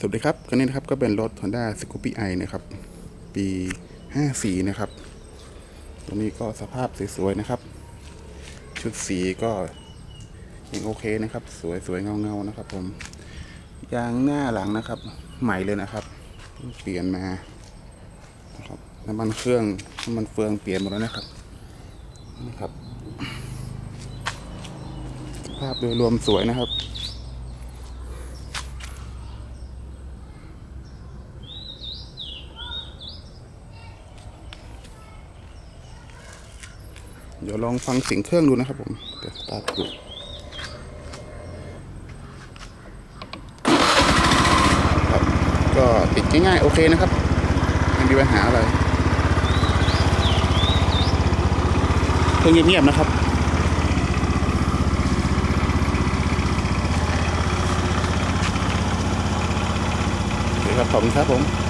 สวัสดีครับคันนี้นะครับก็เป็นรถ Honda Scoopy i นะครับ ปี 54 นะครับตัวนี้ก็สภาพสวยๆนะครับ ชุดสีก็ยังโอเคนะครับ สวยๆเงาๆนะครับ ผมยางหน้าหลังนะครับ ใหม่เลยนะครับเพิ่งเปลี่ยนมานะครับน้ำมันเครื่องน้ำมันเฟืองเปลี่ยนหมดแล้วนะครับนะครับ สภาพโดยรวมสวยนะครับ เดี๋ยวลองฟังเสียงเครื่องดูนะครับผมเดี๋ยวสตาร์ทดูครับก็ติดง่ายๆ โอเคนะครับไม่มีปัญหาอะไรเครื่องเงียบๆนะครับครับขอบคุณครับผม